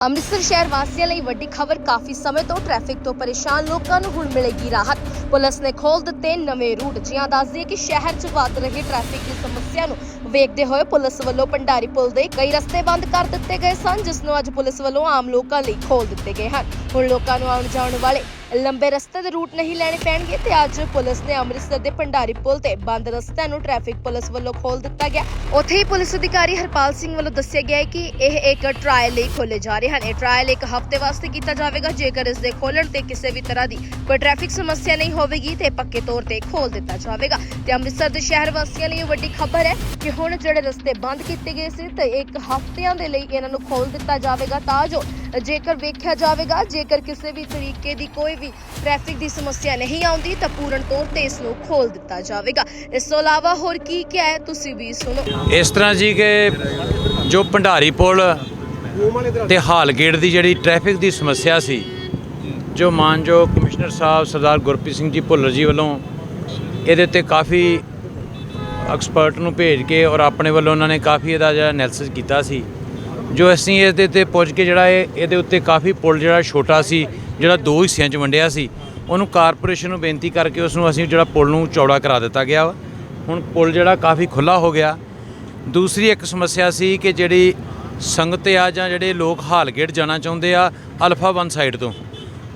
ਅੰਮ੍ਰਿਤਸਰ ਸ਼ਹਿਰ ਵਾਸੀਆਂ ਲਈ ਵੱਡੀ ਖਬਰ ਕਾਫੀ ਸਮੇਂ ਤੋਂ ਟ੍ਰੈਫਿਕ ਤੋਂ ਪਰੇਸ਼ਾਨ ਲੋਕਾਂ ਨੂੰ ਹੁਣ ਮਿਲੇਗੀ ਰਾਹਤ। ਪੁਲਿਸ ਨੇ ਖੋਲ ਦਿੱਤੇ ਨਵੇਂ ਰੂਟ ਜਿਹਾਂ ਦੱਸਦੀ ਹੈ ਕਿ ਸ਼ਹਿਰ 'ਚ ਵੱਧ ਰਹੀ ਟ੍ਰੈਫਿਕ ਦੀ ਸਮੱਸਿਆ ਨੂੰ ਵੇਖਦੇ ਹੋਏ ਪੁਲਿਸ ਵੱਲੋਂ ਭੰਡਾਰੀ ਪੁਲ ਦੇ ਕਈ ਰਸਤੇ ਬੰਦ ਕਰ ਦਿੱਤੇ ਗਏ ਸਨ, ਜਿਸ ਨੂੰ ਅੱਜ ਪੁਲਿਸ ਵੱਲੋਂ ਆਮ ਲੋਕਾਂ ਲਈ ਖੋਲ ਦਿੱਤੇ ਗਏ ਹਨ। ਹੁਣ ਲੋਕਾਂ ਨੂੰ ਆਉਣ ਜਾਣ ਵਾਲੇ ਲੰਬੇ ਰਸਤੇ ਦੇ ਰੂਟ ਨਹੀਂ ਲੈਣੇ ਪੈਣਗੇ ਤੇ ਅੱਜ ਪੁਲਿਸ ਨੇ ਅੰਮ੍ਰਿਤਸਰ ਦੇ ਭੰਡਾਰੀ ਪੁਲ ਤੇ ਬੰਦ ਰਸਤਿਆਂ ਨੂੰ ਟ੍ਰੈਫਿਕ ਪੁਲਿਸ ਵੱਲੋਂ ਖੋਲ ਦਿੱਤਾ ਗਿਆ। ਉੱਥੇ ਹੀ ਪੁਲਿਸ ਅਧਿਕਾਰੀ ਹਰਪਾਲ ਸਿੰਘ ਵੱਲੋਂ ਦੱਸਿਆ ਗਿਆ ਹੈ ਕਿ ਇਹ ਇੱਕ ਟ੍ਰਾਇਲ ਲਈ ਖੋਲੇ ਜਾ ਰਹੇ ਹਨ। ਇਹ ਟ੍ਰਾਇਲ ਇੱਕ ਹਫ਼ਤੇ ਵਾਸਤੇ ਕੀਤਾ ਜਾਵੇਗਾ, ਜੇਕਰ ਇਸ ਦੇ ਖੋਲਣ ਤੇ ਕਿਸੇ ਵੀ ਤਰ੍ਹਾਂ ਦੀ ਕੋਈ ਟ੍ਰੈਫਿਕ ਸਮੱਸਿਆ ਨਹੀਂ ਹੋਵੇਗੀ ਤੇ ਪੱਕੇ ਤੌਰ ਤੇ ਖੋਲ ਦਿੱਤਾ ਜਾਵੇਗਾ। ਤੇ ਅੰਮ੍ਰਿਤਸਰ ਦੇ ਸ਼ਹਿਰ ਵਾਸੀਆਂ ਲਈ ਇਹ ਵੱਡੀ ਖਬਰ ਹੈ ਕਿ ਹੁਣ ਜਿਹੜੇ ਰਸਤੇ ਬੰਦ ਕੀਤੇ ਗਏ ਸੀ ਤੇ ਇੱਕ ਹਫ਼ਤਿਆਂ ਦੇ ਲਈ ਇਹਨਾਂ ਨੂੰ ਖੋਲ ਦਿੱਤਾ ਜਾਵੇਗਾ ਤਾਂ ਜੋ ਜੇਕਰ ਵੇਖਿਆ ਜਾਵੇਗਾ, ਜੇਕਰ ਕਿਸੇ ਵੀ ਤਰੀਕੇ ਦੀ ਕੋਈ ਵੀ ਟ੍ਰੈਫਿਕ ਦੀ ਸਮੱਸਿਆ ਨਹੀਂ ਆਉਂਦੀ, ਤਾਂ ਪੂਰਨ ਤੌਰ ਤੇ ਇਸ ਨੂੰ ਖੋਲ ਦਿੱਤਾ ਜਾਵੇਗਾ। ਇਸ ਤੋਂ ਇਲਾਵਾ ਹੋਰ ਕੀ ਕਿਹਾ ਹੈ, ਤੁਸੀਂ ਵੀ ਸੁਣੋ। ਇਸ ਤਰ੍ਹਾਂ ਜੀ ਕਿ ਜੋ ਭੰਡਾਰੀ ਪੁਲ ਤੇ ਹਾਲਗੇਟ ਦੀ ਜਿਹੜੀ ਟ੍ਰੈਫਿਕ ਦੀ ਸਮੱਸਿਆ ਸੀ, ਜੋ ਮਾਨਯੋਗ ਕਮਿਸ਼ਨਰ ਸਾਹਿਬ ਸਰਦਾਰ ਗੁਰਪ੍ਰੀਤ ਸਿੰਘ ਜੀ ਭੁੱਲਰ ਜੀ ਵੱਲੋਂ ਇਹਦੇ 'ਤੇ ਕਾਫੀ ਐਕਸਪਰਟ ਨੂੰ ਭੇਜ ਕੇ ਔਰ ਆਪਣੇ ਵੱਲੋਂ ਉਹਨਾਂ ਨੇ ਕਾਫੀ ਇਹਦਾ ਜਿਹੜਾ ਐਨਾਲਿਸਿਸ ਕੀਤਾ ਸੀ। ਜੋ ਅਸੀਂ ਇਹਦੇ ਤੇ ਪੁੱਜ ਕੇ ਜਿਹੜਾ ਇਹ ਇਹਦੇ ਉੱਤੇ ਕਾਫੀ ਪੁਲ ਜਿਹੜਾ ਛੋਟਾ ਸੀ, ਜਿਹੜਾ ਦੋ ਹਿੱਸਿਆਂ 'ਚ ਵੰਡਿਆ ਸੀ, ਉਹਨੂੰ ਕਾਰਪੋਰੇਸ਼ਨ ਨੂੰ ਬੇਨਤੀ ਕਰਕੇ ਉਸ ਨੂੰ ਅਸੀਂ ਜਿਹੜਾ ਪੁਲ ਨੂੰ ਚੌੜਾ ਕਰਾ ਦਿੱਤਾ ਗਿਆ ਵਾ। ਹੁਣ ਪੁਲ ਜਿਹੜਾ ਕਾਫੀ ਖੁੱਲਾ ਹੋ ਗਿਆ। ਦੂਸਰੀ ਇੱਕ ਸਮੱਸਿਆ ਸੀ ਕਿ ਜਿਹੜੀ ਸੰਗਤ ਆ ਜਾਂ ਜਿਹੜੇ ਲੋਕ ਹਾਲਗੇਟ ਜਾਣਾ ਚਾਹੁੰਦੇ ਆ ਅਲਫਾ 1 ਸਾਈਡ ਤੋਂ,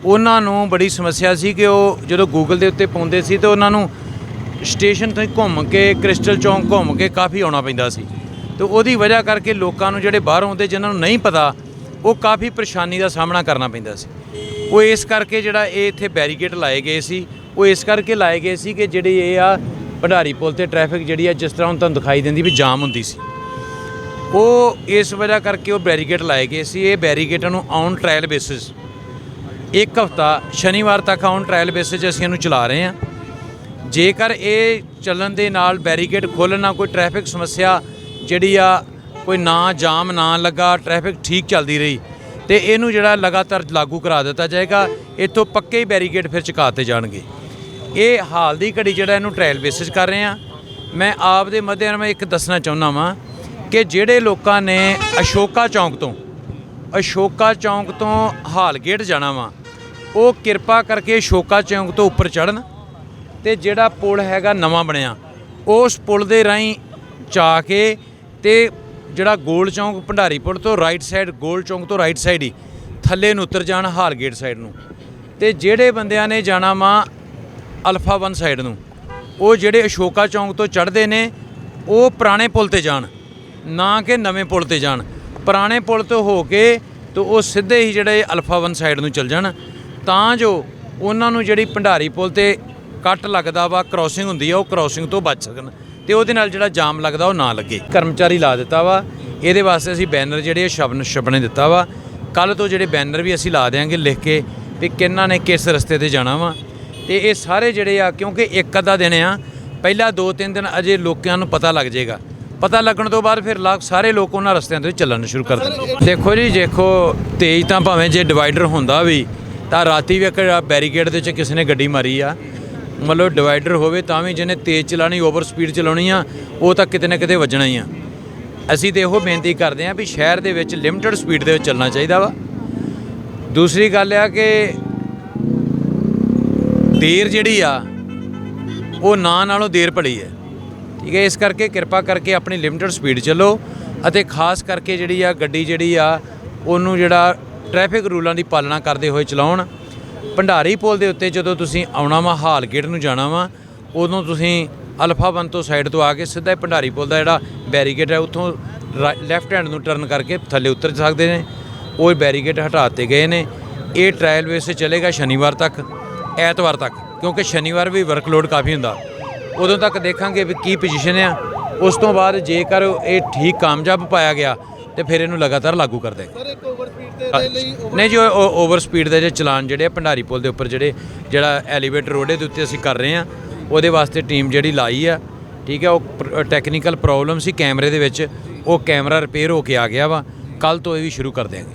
ਉਹਨਾਂ ਨੂੰ ਬੜੀ ਸਮੱਸਿਆ ਸੀ ਕਿ ਉਹ ਜਦੋਂ ਗੂਗਲ ਦੇ ਉੱਤੇ ਪਾਉਂਦੇ ਸੀ ਤੇ ਉਹਨਾਂ ਨੂੰ ਸਟੇਸ਼ਨ ਤੋਂ ਘੁੰਮ ਕੇ ਕ੍ਰਿਸਟਲ ਚੌਂਕ ਘੁੰਮ ਕੇ ਕਾਫੀ ਆਉਣਾ ਪੈਂਦਾ ਸੀ। ਤੇ ਉਹਦੀ ਵਜ੍ਹਾ ਕਰਕੇ ਲੋਕਾਂ ਨੂੰ ਜਿਹੜੇ ਬਾਹਰੋਂ ਆਉਂਦੇ, ਜਿਨ੍ਹਾਂ ਨੂੰ ਨਹੀਂ ਪਤਾ, ਉਹ ਕਾਫੀ ਪਰੇਸ਼ਾਨੀ ਦਾ ਸਾਹਮਣਾ ਕਰਨਾ ਪੈਂਦਾ ਸੀ। ਉਹ ਇਸ ਕਰਕੇ ਜਿਹੜਾ ਇਹ ਇੱਥੇ ਬੈਰੀਕੇਡ ਲਾਏ ਗਏ ਸੀ, ਉਹ ਇਸ ਕਰਕੇ ਲਾਏ ਗਏ ਸੀ ਕਿ ਜਿਹੜੀ ਇਹ ਆ ਭੰਡਾਰੀ ਪੁਲ ਤੇ ਟ੍ਰੈਫਿਕ ਜਿਹੜੀ ਆ, ਜਿਸ ਤਰ੍ਹਾਂ ਹੁਣ ਤੁਹਾਨੂੰ ਦਿਖਾਈ ਦਿੰਦੀ ਵੀ ਜਾਮ ਹੁੰਦੀ ਸੀ। ਉਹ ਇਸ ਵਜ੍ਹਾ ਕਰਕੇ ਉਹ ਬੈਰੀਕੇਡ ਲਾਏ ਗਏ ਸੀ। ਇਹ ਬੈਰੀਕੇਡਾਂ ਨੂੰ ਔਨ ਟ੍ਰਾਇਲ ਬੇਸਿਸ, ਇੱਕ ਹਫਤਾ, ਸ਼ਨੀਵਾਰ ਤੱਕ ਔਨ ਟ੍ਰਾਇਲ ਬੇਸਿਸ 'ਤੇ ਅਸੀਂ ਇਹਨੂੰ ਚਲਾ ਰਹੇ ਹਾਂ। ਜੇਕਰ ਇਹ ਚੱਲਣ ਦੇ ਨਾਲ ਬੈਰੀਕੇਡ ਖੋਲ੍ਹਣ ਕੋਈ ਟ੍ਰੈਫਿਕ ਸਮੱਸਿਆ ਜਿਹੜੀ ਆ ਕੋਈ ਨਾ ਜਾਮ, ਨਾ ਲੱਗਾ ਟ੍ਰੈਫਿਕ ਠੀਕ ਚੱਲਦੀ ਰਹੀ। ਤੇ ਇਹਨੂੰ ਜਿਹੜਾ ਲਗਾਤਾਰ ਲਾਗੂ ਕਰਾ ਦਿੱਤਾ ਜਾਏਗਾ, ਇੱਥੋਂ ਪੱਕੇ ਹੀ ਬੈਰੀਕੇਡ ਫਿਰ ਚੁਕਾਤੇ ਜਾਣਗੇ। ਇਹ ਹਾਲ ਦੀ ਘੜੀ ਜਿਹੜਾ ਇਹਨੂੰ ਟ੍ਰਾਇਲ ਬੇਸਿਸ ਕਰ ਰਹੇ ਆ ਮੈਂ ਆਪ ਦੇ ਮੱਦੇ ਮੈਂ ਇੱਕ ਦੱਸਣਾ ਚਾਹੁੰਦਾ ਵਾਂ ਕਿ ਜਿਹੜੇ ਲੋਕਾਂ ਨੇ ਅਸ਼ੋਕਾ ਚੌਂਕ ਤੋਂ, ਅਸ਼ੋਕਾ ਚੌਂਕ ਤੋਂ ਹਾਲ ਗੇਟ ਜਾਣਾ ਵਾ, ਉਹ ਕਿਰਪਾ ਕਰਕੇ ਅਸ਼ੋਕਾ ਚੌਂਕ ਤੋਂ ਉੱਪਰ ਚੜਨ ਤੇ ਜਿਹੜਾ ਪੁਲ ਹੈਗਾ ਨਵਾਂ ਬਣਿਆ, ਉਸ ਪੁਲ ਦੇ ਰਾਹੀਂ ਚਾ ਕੇ ਤੇ ਜਿਹੜਾ ਗੋਲ ਚੌਂਕ ਭੰਡਾਰੀ ਪੁਲ ਤੋਂ ਰਾਈਟ ਸਾਈਡ ਗੋਲ ਚੌਂਕ ਤੋਂ ਰਾਈਟ ਸਾਈਡ ਹੀ ਥੱਲੇ ਨੂੰ ਉਤਰ ਜਾਣ ਹਾਲਗੇਟ ਸਾਈਡ ਨੂੰ। ਤੇ ਜਿਹੜੇ ਬੰਦਿਆਂ ਨੇ ਜਾਣਾ ਵਾ ਅਲਫਾ 1 ਸਾਈਡ ਨੂੰ, ਉਹ ਜਿਹੜੇ ਅਸ਼ੋਕਾ ਚੌਂਕ ਤੋਂ ਚੜ੍ਹਦੇ ਨੇ, ਉਹ ਪੁਰਾਣੇ ਪੁਲ ਤੇ ਜਾਣ, ਨਾ ਕਿ ਨਵੇਂ ਪੁਲ ਤੇ ਜਾਣ। ਪੁਰਾਣੇ ਪੁਲ ਤੋਂ ਹੋ ਕੇ ਤੇ ਉਹ ਸਿੱਧੇ ਹੀ ਜਿਹੜੇ ਅਲਫਾ 1 ਸਾਈਡ ਨੂੰ ਚੱਲ ਜਾਣ। ਤਾਂ ਜੋ ਉਹਨਾਂ ਨੂੰ ਜਿਹੜੀ ਭੰਡਾਰੀ ਪੁਲ ਤੇ ਕੱਟ ਲੱਗਦਾ ਵਾ ਕ੍ਰਾਸਿੰਗ ਹੁੰਦੀ ਆ, ਉਹ ਕ੍ਰਾਸਿੰਗ ਤੋਂ ਬਚ ਸਕਣ। ਤੇ ਉਹਦੇ ਨਾਲ ਜਿਹੜਾ ਜਾਮ ਲੱਗਦਾ, ਉਹ ਨਾ ਲੱਗੇ। ਕਰਮਚਾਰੀ ਲਾ ਦਿੱਤਾ ਵਾ। ਇਹਦੇ ਵਾਸਤੇ ਅਸੀਂ ਬੈਨਰ ਜਿਹੜੇ ਸ਼ਬਨ ਛਪਣੇ ਦਿੱਤਾ ਵਾ। ਕੱਲ ਤੋਂ ਜਿਹੜੇ ਬੈਨਰ ਵੀ ਅਸੀਂ ਲਾ ਦੇਾਂਗੇ ਲਿਖ ਕੇ ਵੀ ਕਿੰਨਾਂ ਨੇ ਕਿਸ ਰਸਤੇ ਤੇ ਜਾਣਾ ਵਾ। ਤੇ ਇਹ ਸਾਰੇ ਜਿਹੜੇ ਆ, ਕਿਉਂਕਿ ਇੱਕ ਅੱਧਾ ਦਿਨ ਆ, ਪਹਿਲਾ 2-3 ਦਿਨ ਅਜੇ ਲੋਕਾਂ ਨੂੰ ਪਤਾ ਲੱਗ ਜਾਏਗਾ। ਪਤਾ ਲੱਗਣ ਤੋਂ ਬਾਅਦ ਫਿਰ ਲਾ- ਸਾਰੇ ਲੋਕ ਉਹਨਾਂ ਰਸਤਿਆਂ ਤੇ ਚੱਲਣ ਸ਼ੁਰੂ ਕਰ ਦੇਣਗੇ। ਦੇਖੋ ਜੀ, ਦੇਖੋ ਤੇਜ਼ ਤਾਂ ਭਾਵੇਂ ਜੇ ਡਿਵਾਈਡਰ ਹੁੰਦਾ ਵੀ, ਤਾਂ ਰਾਤੀ ਵੀ ਇੱਕ ਬੈਰੀਕੇਡ ਦੇ ਵਿੱਚ ਕਿਸੇ ਨੇ ਗੱਡੀ ਮਾਰੀ ਆ। ਮਤਲਬ ਡਿਵਾਈਡਰ ਹੋਵੇ ਤਾਂ ਵੀ ਜਿਹਨੇ ਤੇਜ਼ ਚਲਾਣੀ ਓਵਰ ਸਪੀਡ ਚਲਾਉਣੀ ਆ, ਉਹ ਤਾਂ ਕਿਤੇ ਨਾ ਕਿਤੇ ਵੱਜਣਾ ਹੀ ਆ। ਅਸੀਂ ਤੇ ਇਹੋ ਬੇਨਤੀ ਕਰਦੇ ਹਾਂ ਵੀ ਸ਼ਹਿਰ ਦੇ ਵਿੱਚ ਲਿਮਟਿਡ ਸਪੀਡ ਦੇ ਵਿੱਚ ਚੱਲਣਾ ਚਾਹੀਦਾ ਵਾ। ਦੂਸਰੀ ਗੱਲ ਆ ਕਿ ਦੇਰ ਜਿਹੜੀ ਆ, ਉਹ ਨਾ ਨਾਲੋਂ ਦੇਰ ਭਲੀ ਹੈ। ਠੀਕ ਹੈ, ਇਸ ਕਰਕੇ ਕਿਰਪਾ ਕਰਕੇ ਆਪਣੀ ਲਿਮਟਿਡ ਸਪੀਡ ਚੱਲੋ ਅਤੇ ਖਾਸ ਕਰਕੇ ਜਿਹੜੀ ਆ ਗੱਡੀ ਜਿਹੜੀ ਆ, ਉਹਨੂੰ ਜਿਹੜਾ ਟ੍ਰੈਫਿਕ ਰੂਲਾਂ ਦੀ ਪਾਲਣਾ ਕਰਦੇ ਹੋਏ ਚਲਾਉਣ। ਭੰਡਾਰੀ ਪੁਲ ਦੇ ਉੱਤੇ ਜਦੋਂ ਤੁਸੀਂ ਆਉਣਾ ਵਾ, ਹਾਲ ਗੇਟ ਨੂੰ ਜਾਣਾ ਵਾ, ਉਦੋਂ ਤੁਸੀਂ ਅਲਫਾ 1 ਤੋਂ ਸਾਈਡ ਤੋਂ ਆ ਕੇ ਸਿੱਧਾ ਹੀ ਭੰਡਾਰੀ ਪੁਲ ਦਾ ਜਿਹੜਾ ਬੈਰੀਕੇਡ ਹੈ, ਉੱਥੋਂ ਲੈਫਟ ਹੈਂਡ ਨੂੰ ਟਰਨ ਕਰਕੇ ਥੱਲੇ ਉਤਰ ਸਕਦੇ ਨੇ। ਉਹ ਬੈਰੀਕੇਡ ਹਟਾਤੇ ਗਏ ਨੇ। ਇਹ ਟ੍ਰਾਇਲ ਬੇਸ ਤੇ ਚੱਲੇਗਾ ਸ਼ਨੀਵਾਰ ਤੱਕ, ਐਤਵਾਰ ਤੱਕ, ਕਿਉਂਕਿ ਸ਼ਨੀਵਾਰ ਵੀ ਵਰਕਲੋਡ ਕਾਫੀ ਹੁੰਦਾ। ਉਦੋਂ ਤੱਕ ਦੇਖਾਂਗੇ ਵੀ ਕੀ ਪੋਜੀਸ਼ਨ ਆ। ਉਸ ਤੋਂ ਬਾਅਦ ਜੇਕਰ ਇਹ ਠੀਕ ਕਾਮਯਾਬ ਪਾਇਆ ਗਿਆ, ਤੇ ਫਿਰ ਇਹਨੂੰ ਲਗਾਤਾਰ ਲਾਗੂ ਕਰ ਦੇ ਸਰ ਇੱਕ ਓਵਰ ਦੇ ਲਈ ਨਹੀਂ ਜੀ ਓਵਰ ਸਪੀਡ ਦੇ ਜੇ ਚਲਾਨ ਜਿਹੜੇ ਭੰਡਾਰੀ ਪੁਲ ਦੇ ਉੱਪਰ ਜਿਹੜੇ ਜਿਹੜਾ ਐਲੀਵੇਟਰ ਰੋਡੇ ਦੇ ਉੱਤੇ ਅਸੀਂ ਕਰ ਰਹੇ ਆ ਉਹਦੇ ਵਾਸਤੇ ਟੀਮ ਜਿਹੜੀ ਲਾਈ ਆ ਠੀਕ ਹੈ ਉਹ ਟੈਕਨੀਕਲ ਪ੍ਰੋਬਲਮ ਸੀ ਕੈਮਰੇ ਦੇ ਵਿੱਚ ਉਹ ਕੈਮਰਾ ਰਿਪੇਅਰ ਹੋ ਕੇ ਆ ਗਿਆ ਵਾ ਕੱਲ ਤੋਂ ਇਹ ਵੀ ਸ਼ੁਰੂ ਕਰ ਦਿਆਂਗੇ।